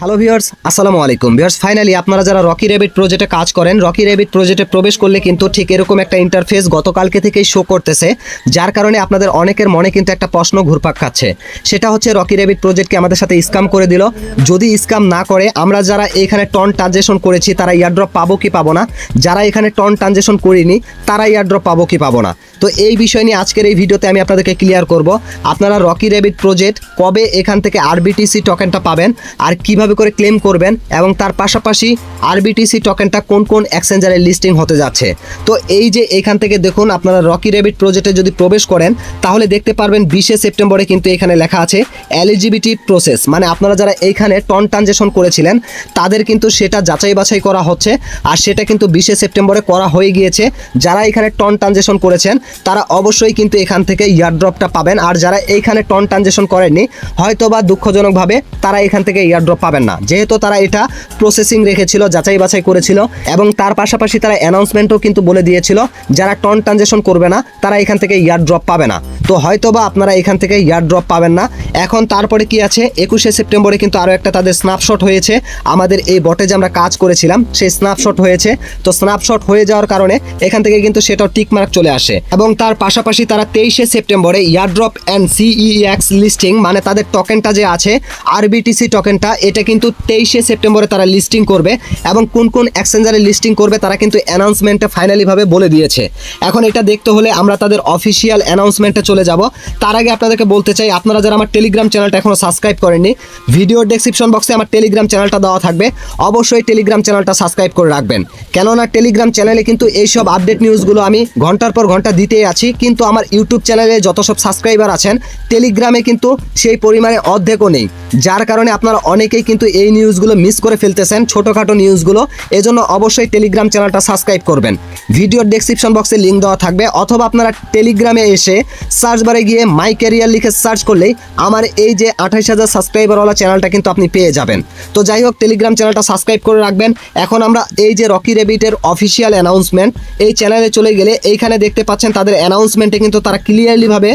Hello viewers আসসালামু আলাইকুম viewers finally আপনারা যারা রকি রেবিট প্রজেক্টে কাজ করেন রকি রেবিট প্রজেক্টে প্রবেশ করলে কিন্তু ঠিক এরকম একটা ইন্টারফেস গতকালকে থেকেই শো করতেছে, যার কারণে আপনাদের অনেকের মনে কিন্তু একটা প্রশ্ন ঘুরপাক খাচ্ছে। সেটা হচ্ছে রকি রেবিট প্রজেক্টকে আমাদের সাথে স্কাম করে দিল। যদি স্কাম না করে, আমরা যারা এখানে টন ট্রানজেকশন করেছি, তারা ইয়ারড্রপ পাবো কি পাবো না? যারা এখানে টন ট্রানজেকশন করিনি, তারা ইয়ারড্রপ পাবো কি পাবো না? তো এই বিষয় নিয়ে আজকের এই ভিডিওতে আমি আপনাদেরকে ক্লিয়ার করব। আপনারা রকি রেবিট প্রজেক্ট কবে এখান থেকে আরবিটিসি টোকেনটা পাবেন, আর কীভাবে করে ক্লেম করবেন এবং তার পাশাপাশি আরবিটিসি টোকেনটা কোন কোন এক্সচেঞ্জারে লিস্টিং হতে যাচ্ছে? তো এই যে এখান থেকে দেখুন, আপনারা রকি রেবিট প্রজেক্টে যদি প্রবেশ করেন, তাহলে দেখতে পারবেন বিশে সেপ্টেম্বরে কিন্তু এখানে লেখা আছে এলিজিবিলিটি প্রসেস মানে আপনারা যারা এইখানে টন ট্রানজেকশন করেছিলেন, তাদের কিন্তু সেটা যাচাই বাছাই করা হচ্ছে। আর সেটা কিন্তু বিশে সেপ্টেম্বরে করা হয়ে গিয়েছে। যারা এখানে টন ট্রানজেকশন করেছেন, তারা অবশ্যই কিন্তু এখান থেকে ইয়ারড্রপটা পাবেন। আর যারা এইখানে টন ট্রানজেকশন করেননি হয়তো বা দুঃখজনকভাবে তারা এখান থেকে ইয়ারড্রপ পাবেন। না। যেহেতু তারা এটা প্রসেসিং রেখেছিল, যাচাই বাছাই করেছিল এবং তার পাশাপাশি তারা অ্যানাউন্সমেন্টও কিন্তু বলে দিয়েছিল, যারা টন ট্রানজেকশন করবে না, তারা এখান থেকে ইয়ার ড্রপ পাবে না। তো হয়তো বা আপনারা এখান থেকে ইয়ার ড্রপ পাবেন না। এখন তারপরে কি আছে? একুশে সেপ্টেম্বরে কিন্তু আরও একটা তাদের স্ন্যাপশট হয়েছে। আমাদের এই বটে যে আমরা কাজ করেছিলাম, সেই স্ন্যাপশট হয়েছে। তো স্ন্যাপশট হয়ে যাওয়ার কারণে এখান থেকে কিন্তু সেটাও টিকমার্ক চলে আসে। এবং তার পাশাপাশি তারা তেইশে সেপ্টেম্বরে ইয়ারড্রপ অ্যান্ড সিইএক্স লিস্টিং মানে তাদের টোকেনটা যে আছে আরবিটিসি টোকেনটা এটা কিন্তু তেইশে সেপ্টেম্বরে তারা লিস্টিং করবে এবং কোন কোন এক্সচেঞ্জারে লিস্টিং করবে তারা কিন্তু অ্যানাউন্সমেন্টে ফাইনালিভাবে বলে দিয়েছে। এখন এটা দেখতে হলে আমরা তাদের অফিসিয়াল অ্যানাউন্সমেন্টে চলে যাব। তার আগে আপনাদেরকে বলতে চাই, আপনারা যারা আমার টেলিগ্রাম চ্যানেলটা এখনও সাবস্ক্রাইব করেননি ভিডিওর ডেসক্রিপশন বক্সে আমার টেলিগ্রাম চ্যানেলটা দেওয়া থাকবে। অবশ্যই টেলিগ্রাম চ্যানেলটা সাবস্ক্রাইব করে রাখবেন। কেননা টেলিগ্রাম চ্যানেলে কিন্তু এইসব আপডেট নিউজগুলো আমি ঘণ্টার পর ঘণ্টা দিতেই আছি, কিন্তু আমার ইউটিউব চ্যানেলে যত সব সাবস্ক্রাইবার আছেন টেলিগ্রামে কিন্তু সেই পরিমাণে অর্ধেকও নেই। যার কারণে আপনারা অনেকেই কিন্তু এই নিউজগুলো মিস করে ফেলতেছেন, ছোটোখাটো নিউজগুলো এজন্য অবশ্যই টেলিগ্রাম চ্যানেলটা সাবস্ক্রাইব করবেন। ভিডিওর ডেসক্রিপশন বক্সে লিঙ্ক দেওয়া থাকবে, অথবা আপনারা টেলিগ্রামে এসে সার্চ বারে গিয়ে মাই ক্যারিয়ার লিখে সার্চ করলেই আমার এই যে আঠাইশ হাজার সাবস্ক্রাইবারওয়ালা চ্যানেলটা কিন্তু আপনি পেয়ে যাবেন। তো যাই হোক টেলিগ্রাম চ্যানেলটা সাবস্ক্রাইব করে রাখবেন। এখন আমরা এই যে রকি রেবিটের অফিসিয়াল অ্যানাউন্সমেন্ট এই চ্যানেলে চলে গেলে এইখানে দেখতে পাচ্ছেন তাদের অ্যানাউন্সমেন্টে কিন্তু তারা ক্লিয়ারলিভাবে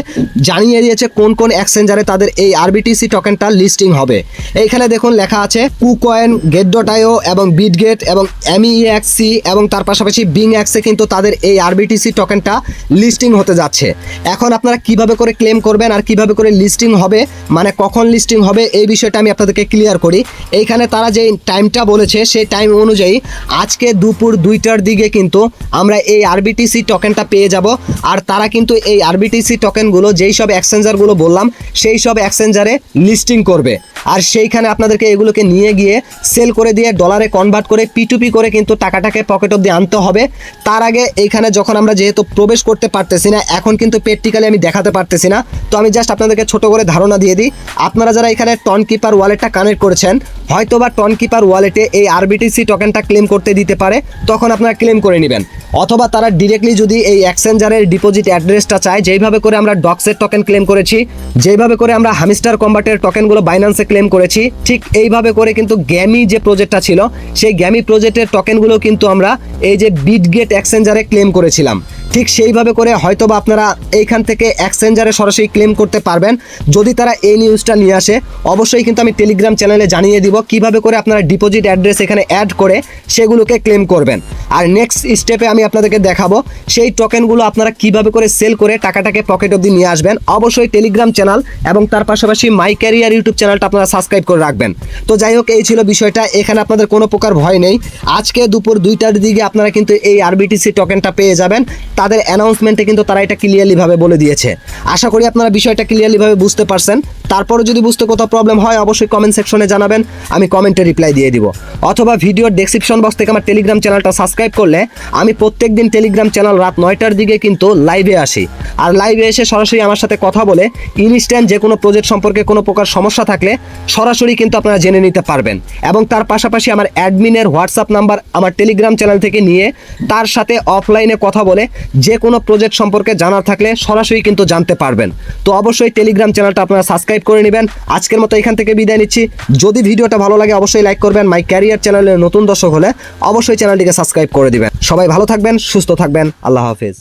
জানিয়ে দিয়েছে কোন কোন এক্সচেঞ্জারে তাদের এই আরবিটিসি টোকেনটা লিস্টিং হবে। এইখানে দেখুন লেখা আছে কুকয়েন গেট ডট আইও এবং বিটগেট এবং এমইএক্সি এবং তার পাশাপাশি বিং অ্যাক্সে কিন্তু তাদের এই আরবিটিসি টোকেনটা লিস্টিং হতে যাচ্ছে। এখন আপনারা কীভাবে করে ক্লেম করবেন আর কীভাবে করে লিস্টিং হবে মানে কখন লিস্টিং হবে, এই বিষয়টা আমি আপনাদেরকে ক্লিয়ার করি। এইখানে তারা যে টাইমটা বলেছে, সেই টাইম অনুযায়ী আজকে দুপুর দুইটার দিকে কিন্তু আমরা এই আরবিটিসি টোকেনটা পেয়ে যাব। আর তারা কিন্তু এই আরবিটিসি টোকেনগুলো যেই সব এক্সচেঞ্জারগুলো বললাম, সেই সব এক্সচেঞ্জারে লিস্টিং করবে। আর সেইখানে আপনাদেরকে এগুলোকে নিয়ে গিয়ে সেল করে দিয়ে ডলারে কনভার্ট করে পিটুপি করে কিন্তু টাকাটাকে পকেট অব্দি আনতে হবে। তার আগে এইখানে যখন আমরা যেহেতু প্রবেশ করতে পারতেছি না, এখন কিন্তু প্র্যাকটিক্যালি আমি দেখাতে পারতেছি না। তো আমি জাস্ট আপনাদেরকে ছোট করে ধারণা দিয়ে দিই। আপনারা যারা এখানে টন কিপার ওয়ালেটটা কানেক্ট করেছেন হয়তো বা টন কিপার ওয়ালেটে এই আরবিটিসি টোকেনটা ক্লেম করতে দিতে পারে, তখন আপনারা ক্লেম করে নেবেন। অথবা তারা ডিরেক্টলি যদি এই এক্সচেঞ্জারের ডিপোজিট অ্যাড্রেসটা চায়, যেইভাবে করে আমরা ডক্সের টোকেন ক্লেম করেছি, যেইভাবে করে আমরা হামিস্টার কম্বাটের টোকেনগুলো বাইন্যান্সে ক্লেম করেছি, ঠিক এইভাবে করে কিন্তু গ্যামি যে প্রজেক্টটা ছিল, সেই গ্যামি প্রজেক্টের টোকেনগুলো কিন্তু আমরা এই যে বিটগেট এক্সচেঞ্জারে ক্লেম করেছিলাম। ঠিক সেইভাবে করে হয়তো বা আপনারা এইখান থেকে এক্সচেঞ্জারে সরাসরি ক্লেম করতে পারবেন। যদি তারা এই নিউজটা নিয়ে আসে, অবশ্যই কিন্তু আমি টেলিগ্রাম চ্যানেলে জানিয়ে দিব। কীভাবে করে আপনারা ডিপোজিট অ্যাড্রেস এখানে অ্যাড করে সেগুলোকে ক্লেম করবেন। আর নেক্সট স্টেপে আমি আপনাদেরকে দেখাবো সেই টোকেনগুলো আপনারা কীভাবে করে সেল করে টাকাটাকে পকেট অবধি নিয়ে আসবেন। অবশ্যই টেলিগ্রাম চ্যানেল এবং তার পাশাপাশি মাই ক্যারিয়ার ইউটিউব চ্যানেলটা আপনারা সাবস্ক্রাইব করে রাখবেন। তো যাই হোক, এই ছিল বিষয়টা। এখানে আপনাদের কোনো প্রকার ভয় নেই। আজকে দুপুর দুইটার দিকে আপনারা কিন্তু এই আরবিটিসি টোকেনটা পেয়ে যাবেন। তাদের অ্যানাউন্সমেন্টে কিন্তু তারা এটা ক্লিয়ারলিভাবে বলে দিয়েছে। আশা করি আপনারা বিষয়টা ক্লিয়ারলিভাবে বুঝতে পারছেন। তারপরে যদি বুঝতে কোথাও প্রবলেম হয়, অবশ্যই কমেন্ট সেকশনে জানাবেন। আমি কমেন্টে রিপ্লাই দিয়ে দিব। অথবা ভিডিওর ডেসক্রিপশন বক্স থেকে আমার টেলিগ্রাম চ্যানেলটা সাবস্ক্রাইব করলে আমি প্রত্যেক দিন টেলিগ্রাম চ্যানেল রাত নয়টার দিকে কিন্তু লাইভে আসি। আর লাইভে এসে সরাসরি আমার সাথে কথা বলে ইনস্ট্যান্ট যে কোনো প্রজেক্ট সম্পর্কে কোনো প্রকার সমস্যা থাকলে সরাসরি কিন্তু আপনারা জেনে নিতে পারবেন। এবং তার পাশাপাশি আমার অ্যাডমিনের হোয়াটসঅ্যাপ নাম্বার আমার টেলিগ্রাম চ্যানেল থেকে নিয়ে তার সাথে অফলাইনে কথা বলে যে কোনো প্রজেক্ট সম্পর্কে জানার থাকলে সরাসরি কিন্তু জানতে পারবেন। তো অবশ্যই টেলিগ্রাম চ্যানেলটা আপনারা সাবস্ক্রাইব করে নেবেন। আজকের মতো এখান থেকে বিদায় নিচ্ছি। যদি ভিডিওটা ভালো লাগে, অবশ্যই লাইক করবেন। মাই ক্যারিয়ার চ্যানেলের নতুন দর্শক হলে অবশ্যই চ্যানেলটিকে সাবস্ক্রাইব করে দিবেন। সবাই ভালো থাকবেন, সুস্থ থাকবেন। আল্লাহ হাফিজ।